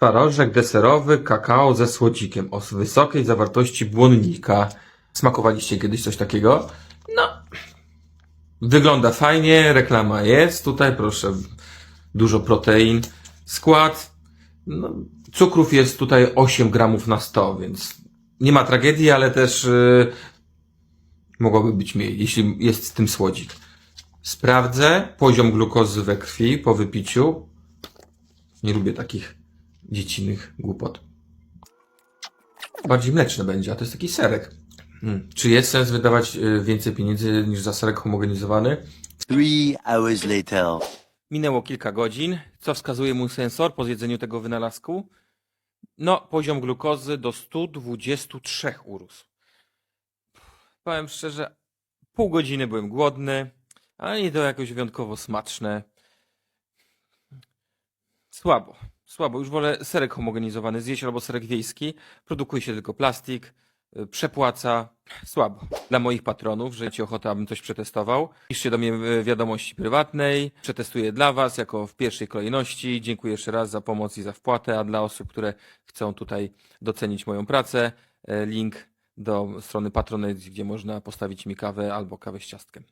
Twarożek deserowy, kakao ze słodzikiem o wysokiej zawartości błonnika. Smakowaliście kiedyś coś takiego? No. Wygląda fajnie, reklama jest. Tutaj proszę, dużo protein. Skład. No, cukrów jest tutaj 8 gramów na 100, więc nie ma tragedii, ale też yy, mogłoby być mniej, jeśli jest z tym słodzik. Sprawdzę poziom glukozy we krwi po wypiciu. Nie lubię takich dziecinnych głupot. Bardziej mleczne będzie, a to jest taki serek. Hmm. Czy jest sens wydawać y, więcej pieniędzy niż za serek homogenizowany? Three hours later. Minęło kilka godzin. Co wskazuje mój sensor po zjedzeniu tego wynalazku? No, poziom glukozy do 123 urósł. Powiem szczerze, pół godziny byłem głodny, ale nie to jakoś wyjątkowo smaczne. Słabo, słabo. Już wolę serek homogenizowany zjeść albo serek wiejski. Produkuje się tylko plastik, y, przepłaca. Słabo. Dla moich patronów, że macie ochotę, abym coś przetestował. Piszcie do mnie wiadomości prywatnej. Przetestuję dla Was jako w pierwszej kolejności. Dziękuję jeszcze raz za pomoc i za wpłatę, a dla osób, które chcą tutaj docenić moją pracę, e, link do strony Patronite, gdzie można postawić mi kawę albo kawę z ciastkiem.